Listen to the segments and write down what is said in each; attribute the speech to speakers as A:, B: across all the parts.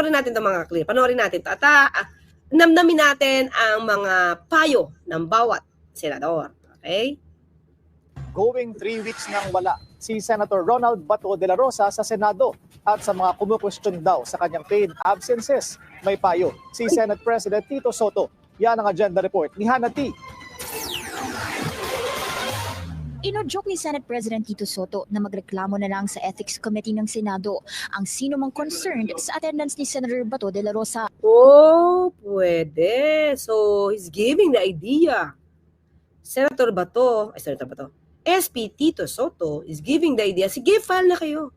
A: panoorin natin to mga clear. Panoorin natin to. At ah, namnamin natin ang mga payo ng bawat senador. Okay?
B: going three weeks nang wala si Senator Ronald Bato de la Rosa sa Senado at sa mga kumukwestiyon daw sa kanyang paid absences. May payo si Senate President Tito Soto. Yan ang agenda report ni Hannah T.
C: Inojoke ni Senate President Tito Soto na magreklamo na lang sa Ethics Committee ng Senado ang sino mang concerned sa attendance ni Senator Bato de la Rosa.
A: Oh, pwede. So, he's giving the idea. Senator Bato, ay Senator Bato, SP Tito Soto is giving the idea, sige, file na kayo.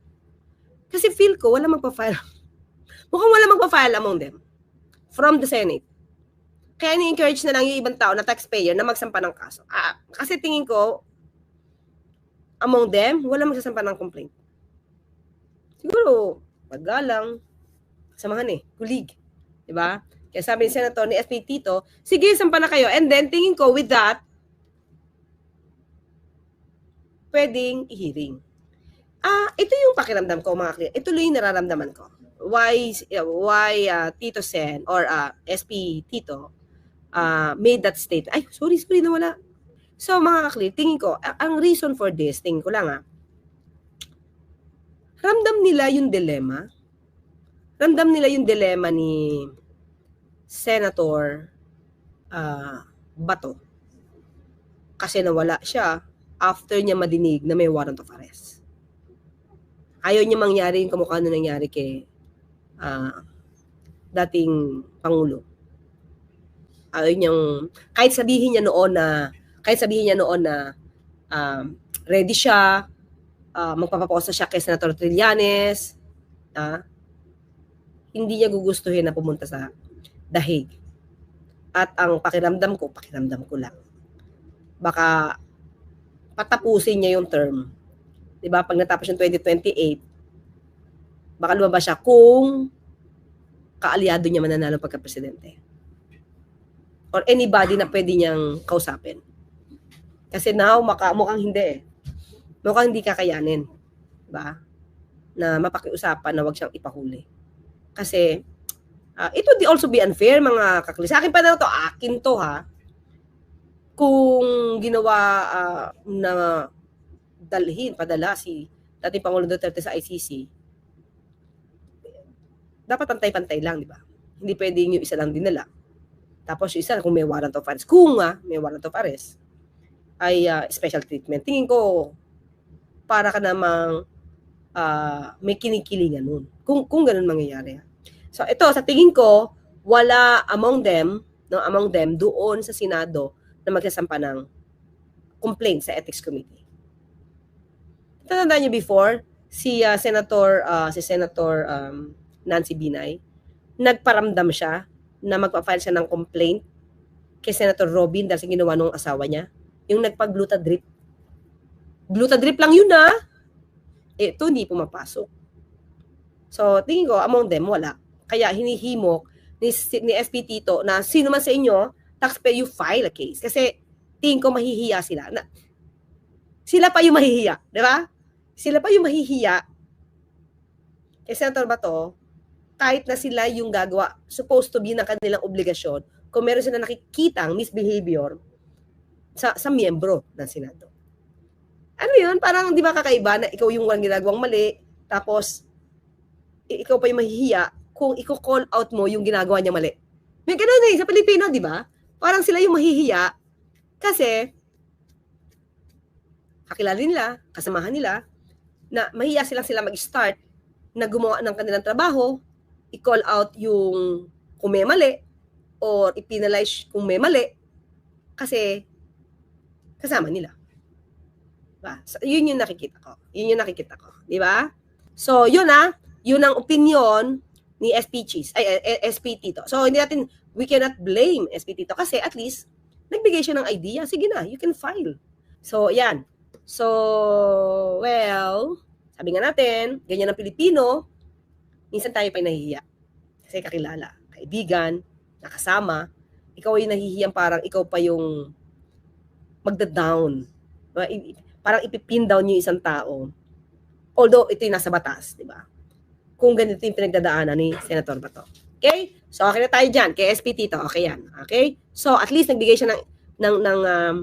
A: Kasi feel ko, wala magpa-file. Mukhang wala magpa-file among them. From the Senate. Kaya ni-encourage na lang yung ibang tao na taxpayer na magsampa ng kaso. Ah, kasi tingin ko, among them, wala magsasampa ng complaint. Siguro, paggalang, samahan eh, kulig. Diba? Kaya sabi ni Senator ni SP Tito, sige, sampa na kayo. And then, tingin ko, with that, pwedeng i-hearing. Ah, ito yung pakiramdam ko mga clear. Ito yung nararamdaman ko. Why why uh, Tito Sen or uh, SP Tito uh, made that statement. Ay, sorry, sorry nawala. So mga clear, tingin ko, ang reason for this, tingin ko lang ah, ramdam nila yung dilemma. Ramdam nila yung dilemma ni Senator uh, Bato. Kasi nawala siya after niya madinig na may warrant of arrest. Ayaw niya mangyari yung kamukha na nangyari kay ah, dating Pangulo. Ayaw niyang, kahit sabihin niya noon na, kahit sabihin niya noon na um, ready siya, uh, magpapaposa siya kay Senator Trillanes, ah, hindi niya gugustuhin na pumunta sa dahig. At ang pakiramdam ko, pakiramdam ko lang. Baka patapusin niya yung term. 'Di ba? Pag natapos yung 2028, baka lumabas siya kung kaalyado niya mananalo pagka-presidente. Or anybody na pwede niyang kausapin. Kasi now, maka, mukhang hindi eh. Mukhang hindi kakayanin. 'Di ba? Na mapakiusapan na wag siyang ipahuli. Kasi, uh, it would also be unfair mga kakli. Sa akin pa na to, akin to ha kung ginawa uh, na dalhin, padala si dating Pangulo Duterte sa ICC, dapat pantay-pantay lang, di ba? Hindi pwedeng yung isa lang dinala. Tapos yung isa, kung may warrant of arrest, kung nga may warrant of arrest, ay uh, special treatment. Tingin ko, para ka namang uh, may kinikilingan nun. Kung, kung ganun mangyayari. So ito, sa tingin ko, wala among them, no, among them, doon sa Senado, na magsasampa ng complaint sa Ethics Committee. Tatandaan niyo before, si uh, Senator uh, si Senator um, Nancy Binay, nagparamdam siya na magpa-file siya ng complaint kay Senator Robin dahil sa ginawa ng asawa niya, yung nagpag-glutadrip. Glutadrip lang yun na. Eh, ito hindi pumapasok. So, tingin ko, among them, wala. Kaya hinihimok ni, ni SP Tito na sino man sa inyo taxpayer, you file a case. Kasi tingin ko mahihiya sila. Na, sila pa yung mahihiya, di ba? Sila pa yung mahihiya. Kay Senator Bato, kahit na sila yung gagawa, supposed to be ng kanilang obligasyon, kung meron sila nakikitang misbehavior sa, sa miyembro ng Senado. Ano yun? Parang di ba kakaiba na ikaw yung walang ginagawang mali, tapos ikaw pa yung mahihiya kung i-call out mo yung ginagawa niya mali. May ganun eh, sa Pilipino, di ba? parang sila yung mahihiya kasi kakilala nila, kasamahan nila, na mahiya silang sila mag-start na gumawa ng kanilang trabaho, i-call out yung kung may mali, or i-penalize kung may mali, kasi kasama nila. Diba? So, yun yung nakikita ko. Yun yung nakikita ko. Di ba? So, yun ah, yun ang opinion ni SP Cheese, ay, ay, SP Tito. So, hindi natin we cannot blame SP Tito kasi at least nagbigay siya ng idea. Sige na, you can file. So, yan. So, well, sabi nga natin, ganyan ang Pilipino, minsan tayo pa nahihiya. Kasi kakilala, kaibigan, nakasama, ikaw ay nahihiyan parang ikaw pa yung magda-down. Parang ipipin down yung isang tao. Although ito yung nasa batas, di ba? kung ganito yung pinagdadaanan ni Senator Bato. Okay? So, okay na tayo dyan. Kay SP Tito, okay yan. Okay? So, at least nagbigay siya ng, ng, ng um,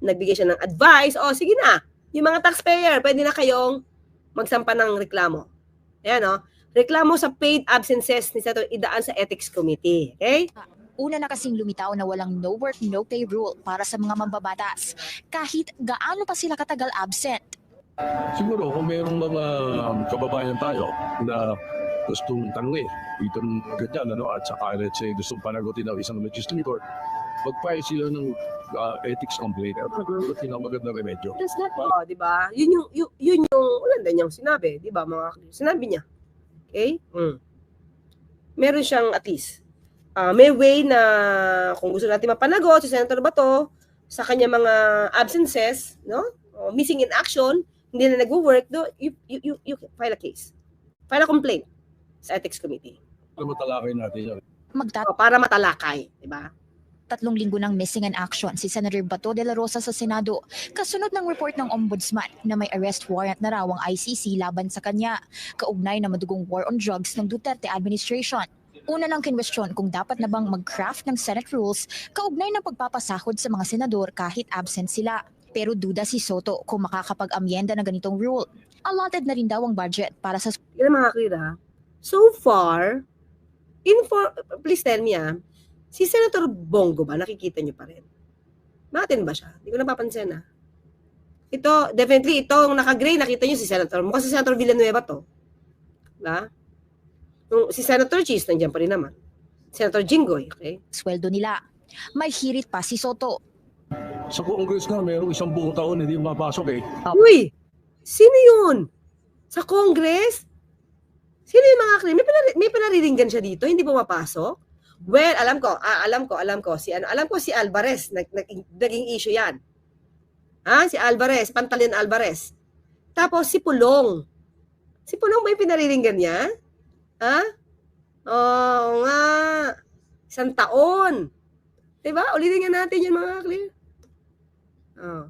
A: nagbigay siya ng advice. O, sige na. Yung mga taxpayer, pwede na kayong magsampa ng reklamo. Ayan, o. Reklamo sa paid absences ni Senator idaan sa Ethics Committee. Okay?
C: Una na kasing lumitaw na walang no work, no pay rule para sa mga mambabatas. Kahit gaano pa sila katagal absent.
D: Siguro kung mayroong mga um, kababayan tayo na gustong tanungin itong ganyan ano at saka let's say gustong panagutin ng isang legislator mag-file sila ng uh, ethics complaint at nagagalutin ng magandang remedyo.
A: Does that, oh, di ba? Yun yung, yun, yun yung, wala na niyang sinabi, di ba, mga, sinabi niya. Okay? Mm. Meron siyang at least, ah, may way na kung gusto natin mapanagot si Senator Bato sa kanya mga absences, no? O missing in action, hindi na nagwo-work, do, you, you, you, you file a case. File a complaint sa Ethics Committee.
D: Alam mo talakay natin yan.
C: Magtat
A: O, para matalakay, di ba?
C: tatlong linggo ng missing in action si Senator Bato de la Rosa sa Senado kasunod ng report ng Ombudsman na may arrest warrant na raw ang ICC laban sa kanya kaugnay na madugong war on drugs ng Duterte administration. Una ng kinwestiyon kung dapat na bang mag-craft ng Senate rules kaugnay ng pagpapasahod sa mga senador kahit absent sila. Pero duda si Soto kung makakapag-amyenda ng ganitong rule. Allotted na rin daw ang budget para sa
A: Yan mga ha. So far, in please tell me ah, si Senator Bongo ba, nakikita niyo pa rin? Natin ba siya? Hindi ko napapansin ah. Ito, definitely, itong naka-gray, nakita niyo si Senator. Mukha si Senator Villanueva to. Diba? Yung, si Senator Cheese, nandiyan pa rin naman. Senator Jinggoy, okay?
C: sweldo nila. May hirit pa si Soto.
D: Sa Congress nga, mayroong isang buong taon hindi mapasok eh.
A: Uy! Sino yun? Sa Congress? Sino yung mga krim? May, pinari- may pinariringgan siya dito, hindi pumapasok? Well, alam ko, ah, alam ko, alam ko, si ano, alam ko si Alvarez, nag, nag, naging issue yan. Ha? Si Alvarez, Pantalin Alvarez. Tapos si Pulong. Si Pulong ba yung pinariringgan niya? Ha? Oo nga. Isang taon. Diba? Ulitin nga natin yun mga clear. Oh.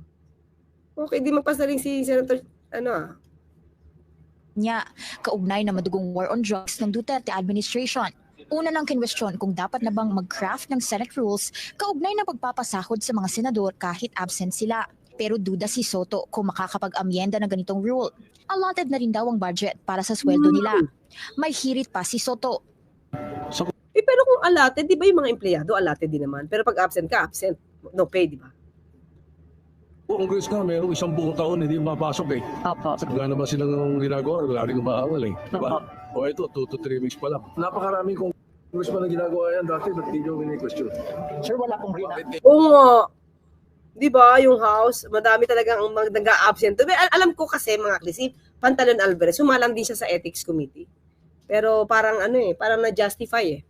A: Okay, di magpasa rin si Senator, ano ah,
C: niya kaugnay na madugong war on drugs ng Duterte administration. Una ng kinwestiyon kung dapat na bang mag-craft ng Senate rules kaugnay na pagpapasahod sa mga senador kahit absent sila. Pero duda si Soto kung makakapag-amyenda ng ganitong rule. Allotted na rin daw ang budget para sa sweldo nila. May hirit pa si Soto.
A: Eh, pero kung allotted, di ba yung mga empleyado allotted din naman? Pero pag absent ka, absent. No pay, di ba?
D: Congress nga, mayroong isang buong taon hindi mapasok eh.
E: Opo.
D: Wala naman silang ginagawa, wala rin umaawal eh. Diba? O ito, 2 to 3 weeks pa lang. Napakaraming congressman na ginagawa yan dati, ba't hindi nyo question?
B: Sir, wala pong rina.
A: Oo. Di ba, yung house, madami talagang ang. Al- alam ko kasi, mga klisi, Pantalon Alvarez, sumalang din siya sa ethics committee. Pero parang ano eh, parang na-justify eh.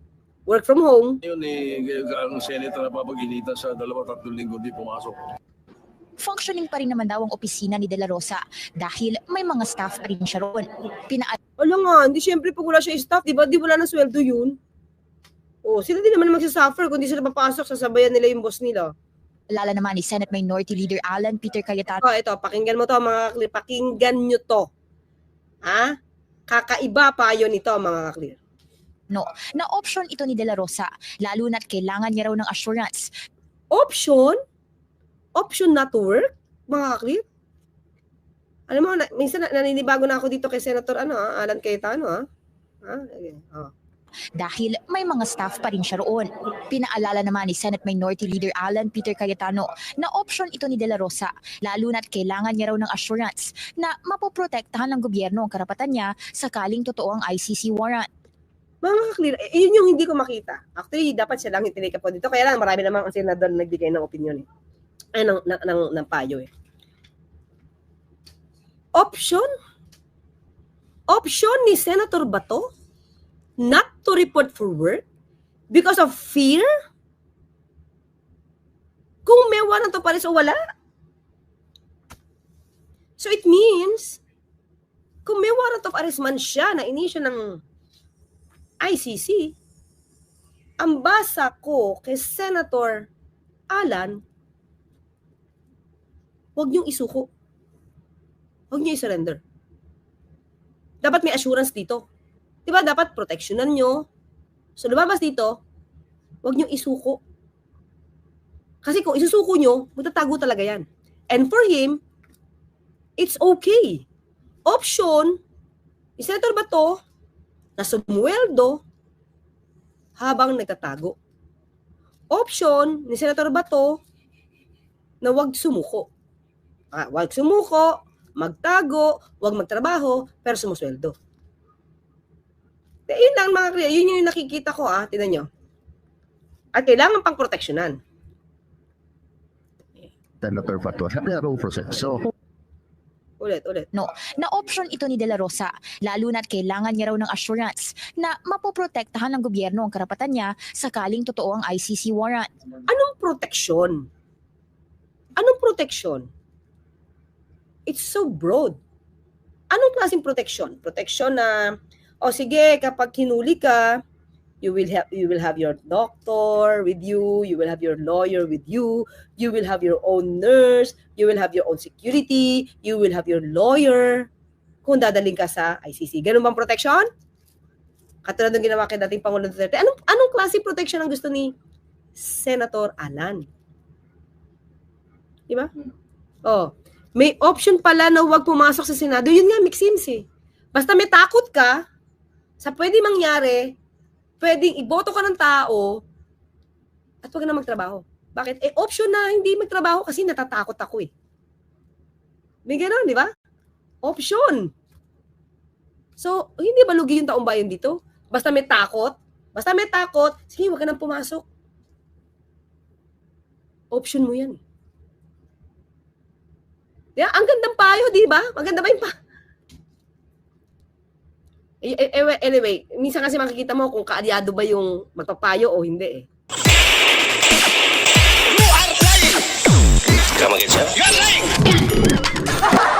A: Work from home,
D: Yun eh, ang Senate na papaginitan sa dalawa tatlong linggo di pumasok.
C: Functioning pa rin naman daw ang opisina ni De La Rosa dahil may mga staff pa rin siya roon. Pina
A: Wala nga, hindi syempre pag wala siya staff, di ba? Di wala na sweldo yun. Oh, sila din naman magsasuffer kung di sila papasok, sasabayan nila yung boss nila.
C: Alala naman ni Senate Minority Leader Alan Peter Cayetano
A: Oh, ito, pakinggan mo to mga kaklir. Pakinggan nyo to. Ha? Kakaiba pa yun ito mga kaklir.
C: na option ito ni De La Rosa lalo na't kailangan niya raw ng assurance
A: Option? Option not to work? Mga kaklir? Alam mo, na, minsan na, naninibago na ako dito kay Senator ano, ah, Alan Cayetano. Ha? Ha? Okay. Oh.
C: Dahil may mga staff pa rin siya roon. Pinaalala naman ni Senate Minority Leader Alan Peter Cayetano na option ito ni De La Rosa lalo na't kailangan niya raw ng assurance na mapoprotektahan ng gobyerno ang karapatan niya sakaling totoo ang ICC warrant.
A: Mga kaklir, eh, yun yung hindi ko makita. Actually, dapat siya lang yung tinika po dito. Kaya lang, marami naman ang senador na nagbigay ng opinion eh. Ay, ng, ng, ng, ng payo eh. Option? Option ni Senator Bato not to report for work because of fear? Kung may warrant of arrest o wala? So it means, kung may warrant of arrest man siya na inisyo ng ICC, ang basa ko kay Senator Alan, huwag niyong isuko. Huwag niyo i-surrender. Dapat may assurance dito. Di ba, dapat proteksyonan nyo. So, lumabas dito, huwag nyo isuko. Kasi kung isusuko nyo, magtatago talaga yan. And for him, it's okay. Option, ni Senator Bato, na sumweldo habang nagtatago. Option, ni Senator Bato, na wag sumuko. Ah, wag sumuko, magtago, wag magtrabaho, pero sumusweldo. Yun lang mga kriya, yun yung nakikita ko ah, tinan nyo. At kailangan pang proteksyonan.
E: Senator Bato sa narrow process. So,
A: Ulit, ulit.
C: Na option ito ni De La Rosa, lalo na't kailangan niya raw ng assurance na mapoprotektahan ng gobyerno ang karapatan niya sakaling totoo ang ICC warrant.
A: Anong proteksyon? Anong proteksyon? It's so broad. Anong klaseng proteksyon? Proteksyon na, o sige, kapag hinuli ka, you will have you will have your doctor with you, you will have your lawyer with you, you will have your own nurse, you will have your own security, you will have your lawyer. Kung dadaling ka sa ICC. Ganun bang proteksyon? Katulad ng ginawa kay dating Pangulong Duterte. Anong, anong klase protection ang gusto ni Senator Alan? Di ba? Oh, may option pala na huwag pumasok sa Senado. Yun nga, mix sims eh. Basta may takot ka sa pwede mangyari, pwedeng iboto ka ng tao at huwag na magtrabaho. Bakit? Eh, option na hindi magtrabaho kasi natatakot ako eh. May ganun, di ba? Option. So, hindi ba lugi yung taong bayan dito? Basta may takot, basta may takot, sige, huwag ka nang pumasok. Option mo yan. Yeah, ang gandang payo, di ba? Maganda ba yung pa? Eh, eh, eh, anyway, minsan kasi makikita mo kung kaalyado ba yung magpapayo o hindi eh.
F: Come again, sir. You're lying!